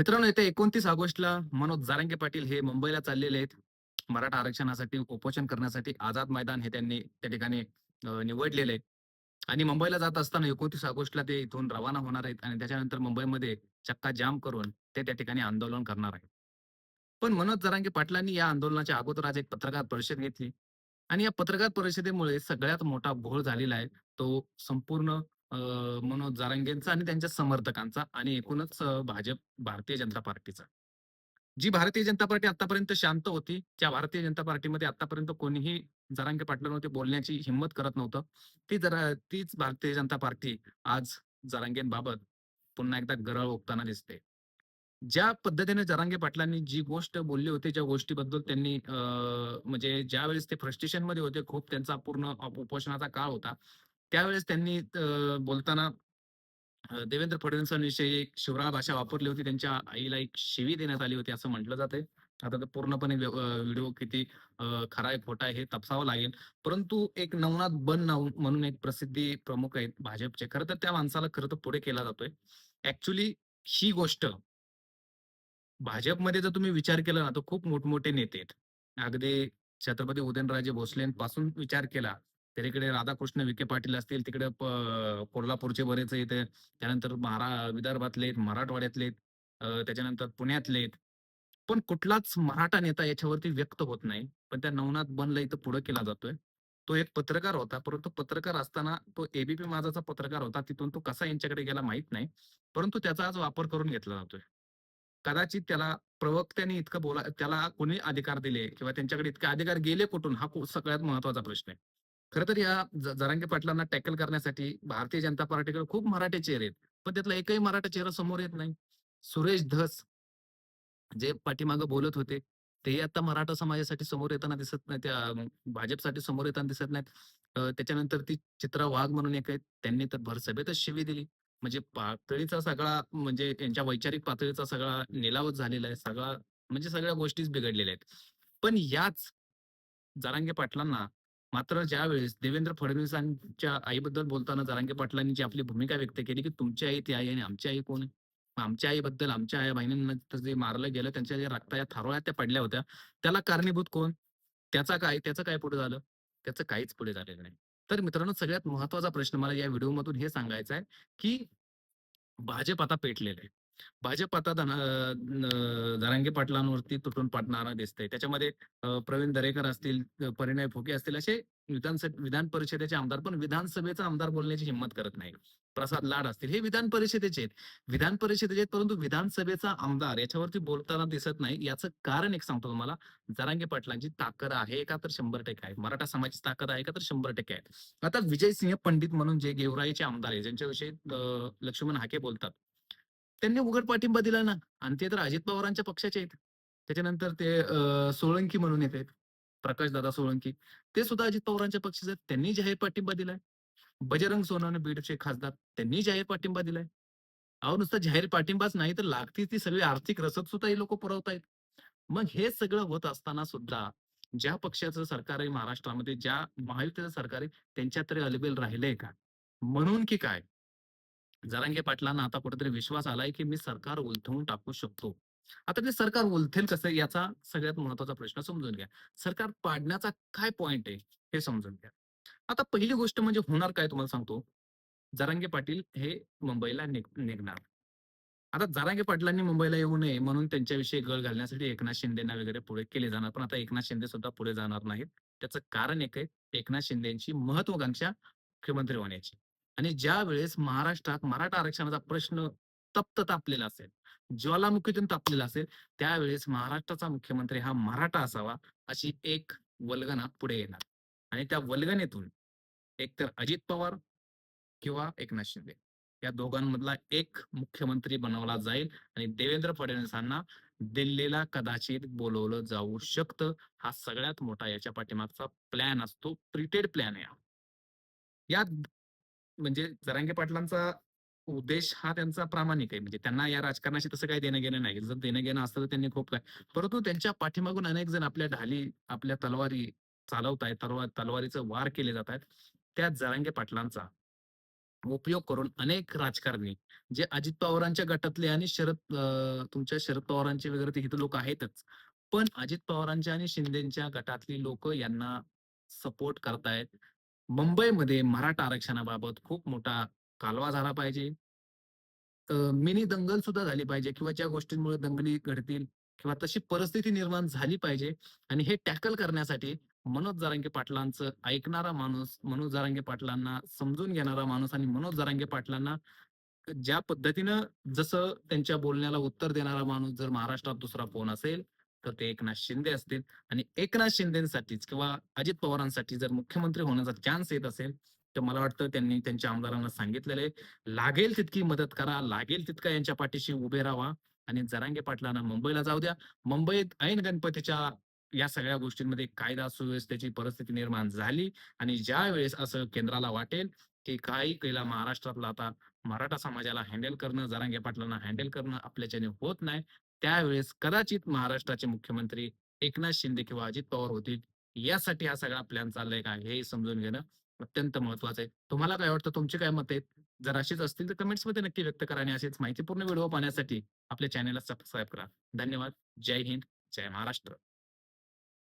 मित्रांनो येत्या एकोणतीस ऑगस्टला मनोज जारंगे पाटील हे मुंबईला चाललेले आहेत. मराठा आरक्षणासाठी उपोषण करण्यासाठी आझाद मैदान हे त्यांनी त्या ठिकाणी निवडलेले आहे आणि मुंबईला जात असताना एकोणतीस ऑगस्टला ते इथून रवाना होणार आहेत आणि त्याच्यानंतर मुंबईमध्ये चक्का जाम करून ते त्या ठिकाणी आंदोलन करणार आहेत. पण मनोज जरांगे पाटलांनी या आंदोलनाच्या अगोदर आज एक पत्रकार परिषद घेतली. आणि या पत्रकार परिषदेमुळे सगळ्यात मोठा घोळ झालेला आहे. तो संपूर्ण अ, मनोज जारंगेंचा आणि त्यांच्या समर्थकांचा आणि एकूणच अ, भाजप भारतीय जनता पार्टीचा. जी भारतीय जनता पार्टी आतापर्यंत शांत होती त्या भारतीय जनता पार्टीमध्ये आतापर्यंत कोणीही जरांगे पाटलांवरती बोलण्याची हिंमत करत नव्हतं. ती जरा तीच भारतीय जनता पार्टी आज जरांगेंबाबत पुन्हा एकदा गरळ ओकताना दिसते. ज्या पद्धतीने जरांगे पाटलांनी जी गोष्ट बोलली होती ज्या गोष्टीबद्दल त्यांनी अं, म्हणजे ज्या वेळेस ते फ्रस्ट्रेशनमध्ये होते खूप त्यांचा पूर्ण उप- उपोषणाचा काळ होता त्यावेळेस त्यांनी बोलताना देवेंद्र फडणवीसांविषयी एक शिवराळ भाषा वापरली होती. त्यांच्या आईला एक शिवी देण्यात आली होती असं म्हटलं जाते. आता तर पूर्णपणे व्हिडिओ किती खरा आहे खोटा आहे हे तपासावं लागेल. परंतु एक नवनाथ बन नाव म्हणून एक प्रसिद्धी प्रमुख आहेत भाजपचे. खरं तर त्या माणसाला खरं तर पुढे केला जातोय. ऍक्च्युली ही गोष्ट भाजपमध्ये जर तुम्ही विचार केला ना तर खूप मोठमोठे नेते आहेत. अगदी छत्रपती उदयनराजे भोसलेंपासून विचार केला तर इकडे राधाकृष्ण विखे पाटील असतील तिकडे कोल्हापूरचे बरेच आहेत. त्यानंतर महारा विदर्भातले आहेत, मराठवाड्यातले आहेत, त्याच्यानंतर पुण्यातले आहेत. पण कुठलाच मराठा नेता याच्यावरती व्यक्त होत नाही. पण त्या नवनाथ बनला इथं पुढे केला जातोय. तो एक पत्रकार होता परंतु पत्रकार असताना तो एबीपी माझाचा पत्रकार होता. तिथून तो कसा यांच्याकडे गेला माहीत नाही. परंतु त्याचा आज वापर करून घेतला जातोय. कदाचित त्याला प्रवक्त्यांनी इतकं बोला त्याला कोणी अधिकार दिले किंवा त्यांच्याकडे इतके अधिकार गेले कुठून? हा सगळ्यात महत्त्वाचा प्रश्न आहे. खरं तर या जरांगे पाटलांना टॅकल करण्यासाठी भारतीय जनता पार्टीकडे खूप मराठे चेहरे आहेत पण त्यातला एकही मराठा चेहरा समोर येत नाही. सुरेश धस जे पाठीमागं बोलत होते ते आता मराठा समाजासाठी समोर येताना दिसत नाही त्या भाजपसाठी समोर येताना दिसत नाहीत. त्याच्यानंतर ती चित्रा वाघ म्हणून एक आहेत त्यांनी तर भरसभेतच शिवी दिली. म्हणजे पातळीचा सगळा म्हणजे त्यांच्या वैचारिक पातळीचा सगळा निलावच झालेला आहे सगळा म्हणजे सगळ्या गोष्टीच बिघडलेल्या आहेत. पण याच जरांगे पाटलांना मात्र ज्यावेळेस देवेंद्र फडणवीसांच्या आईबद्दल बोलताना जरांगे पाटलांनी जी आपली भूमिका व्यक्त केली की तुमची आई ती आई आणि आमची आई कोण आहे? आमच्या आईबद्दल आमच्या आई बहिणींना जे मारलं गेलं त्यांच्या जे रक्ताच्या थारोळ्या त्या पडल्या होत्या त्याला कारणीभूत कोण? त्याचा काय त्याचं काय पुढे झालं? त्याचं काहीच पुढे झालेलं नाही. तर मित्रांनो सगळ्यात महत्त्वाचा प्रश्न मला या व्हिडिओमधून हे सांगायचा आहे की भाजप आता पेटलेलं आहे. भाजप आता धना- पाटलांवरती तुटून पाडणारा दिसतंय. त्याच्यामध्ये प्रवीण दरेकर असतील परिणय फुके असतील असे विधानसभा विधान परिषदेचे आमदार. पण विधानसभेचा आमदार बोलण्याची हिंमत करत नाही. प्रसाद लाड असतील. हे विधान परिषदेचे आहेत. विधान परिषदेचे आहेत परंतु विधानसभेचा आमदार याच्यावरती बोलताना दिसत नाही. याचं कारण एक सांगतो तुम्हाला. जरांगे पाटलांची ताकद आहे का तर शंभर टक्के आहे. मराठा समाजाची ताकद आहे का तर शंभर टक्के आहे. आता विजय सिंह पंडित म्हणून जे गेवराईचे आमदार आहे ज्यांच्याविषयी लक्ष्मण हाके बोलतात. त्यांनी उघड पाठिंबा दिला ना. आणि ते तर अजित पवारांच्या पक्षाचे आहेत. त्याच्यानंतर ते सोळंकी म्हणून येत आहेत. प्रकाश दादा सोळंकी. ते सुद्धा अजित पवारांच्या पक्षाचे आहेत. त्यांनी जाहीर पाठिंबा दिलाय. बजरंग सोनवणे बीडचे खासदार त्यांनी जाहीर पाठिंबा दिलाय. अहो नुसतं जाहीर पाठिंबाच नाही तर लागती ती सगळी आर्थिक रसद सुद्धा हे लोक पुरवतायत. मग हे सगळं होत असताना सुद्धा ज्या पक्षाचं सरकार आहे महाराष्ट्रामध्ये ज्या महायुतीचं सरकार आहे त्यांच्यात तरी अलबेल राहिलंय का? म्हणून की काय? जरांगे पाटलांना आता कुठेतरी विश्वास आलाय की मी सरकार उलथवून टाकू शकतो. आता ते सरकार उलथेल कसं याचा सगळ्यात महत्त्वाचा प्रश्न समजून घ्या. सरकार पाडण्याचा काय पॉइंट आहे हे समजून घ्या. आता पहिली गोष्ट म्हणजे होणार काय तुम्हाला सांगतो. जरांगे पाटील हे मुंबईला निघणार. आता जरांगे पाटलांनी मुंबईला येऊ नये म्हणून त्यांच्याविषयी गळ घालण्यासाठी एकनाथ शिंदेना वगैरे पुढे केले जाणार पण आता एकनाथ शिंदे सुद्धा पुढे जाणार नाहीत. त्याचं कारण एक आहे एकनाथ शिंदेची महत्वाकांक्षा मुख्यमंत्री होण्याची. आणि ज्या वेळेस महाराष्ट्रात मराठा आरक्षणाचा प्रश्न तप्त तापलेला असेल ज्वालामुखीतून तापलेला असेल त्यावेळेस महाराष्ट्राचा मुख्यमंत्री हा मराठा असावा अशी एक वल्गना पुढे येणार. आणि त्या वल्गनेतून एकतर अजित पवार किंवा एकनाथ शिंदे या दोघांमधला एक मुख्यमंत्री बनवला जाईल आणि देवेंद्र फडणवीसांना दिल्लीला कदाचित बोलवलं जाऊ शकतं हा सगळ्यात मोठा याच्या पाठीमागचा प्लॅन असतो प्रिटेड प्लॅन आहे या यात म्हणजे जरांगे पाटलांचा उद्देश हा त्यांचा प्रामाणिक आहे म्हणजे त्यांना या राजकारणाशी तसं काही देणं घेणं नाही जर देणं घेणं असतं तर त्यांनी खूप काय परंतु त्यांच्या पाठीमागून अनेक जण आपल्या ढाली आपल्या तलवारी चालवत आहेत तलवार तलवारीचं वार केले जात आहेत त्या जरांगे पाटलांचा उपयोग करून अनेक राजकारणी जे अजित पवारांच्या गटातले आणि शरद तुमच्या शरद पवारांचे वगैरे तिथे इथं लोक आहेतच. पण अजित पवारांच्या आणि शिंदेच्या गटातली लोक यांना सपोर्ट करतायत. मुंबईमध्ये मराठा आरक्षणाबाबत खूप मोठा कालवा झाला पाहिजे. मिनी दंगल सुद्धा झाली पाहिजे किंवा ज्या गोष्टींमुळे दंगली घडतील किंवा तशी परिस्थिती निर्माण झाली पाहिजे आणि हे टॅकल करण्यासाठी मनोज जरांगे पाटलांचं ऐकणारा माणूस, मनोज जरांगे पाटलांना समजून घेणारा माणूस आणि मनोज जारांगे पाटलांना ज्या पद्धतीनं जसं त्यांच्या बोलण्याला उत्तर देणारा माणूस जर महाराष्ट्रात दुसरा कोण असेल, तर ते एकनाथ शिंदे असतील. आणि एकनाथ शिंदेसाठीच किंवा अजित पवारांसाठी जर मुख्यमंत्री होण्याचा चान्स येत असेल, तर मला वाटतं त्यांनी त्यांच्या आमदारांना सांगितलेलं आहे, लागेल तितकी मदत करा, लागेल तितका यांच्या पाठीशी उभे राहा. आणि जरांगे पाटलांना मुंबईला जाऊ द्या. मुंबईत ऐन गणपतीच्या या सगळ्या गोष्टींमध्ये कायदा सुव्यवस्थेची परिस्थिती निर्माण झाली. आणि ज्यावेळेस असं केंद्राला वाटेल, की काही केला महाराष्ट्रातला आता मराठा समाजाला हँडल करणं, जरांगे पाटलांना हँडल करणं आपल्याच्याने होत नाही. त्यावेळेस कदाचित महाराष्ट्राचे मुख्यमंत्री एकनाथ शिंदे किंवा अजित पवार होतील. यासाठी हा सगळा प्लॅन चाललाय का हे समजून घेणं अत्यंत महत्वाचं आहे. तुम्हाला काय वाटतं? तुमचे काय मत आहेत? जर अशीच असतील तर कमेंट्समध्ये नक्की व्यक्त करा आणि असेच माहितीपूर्ण व्हिडिओ पाहण्यासाठी आपल्या चॅनेलला सबस्क्राईब करा. धन्यवाद. जय हिंद. जय महाराष्ट्र.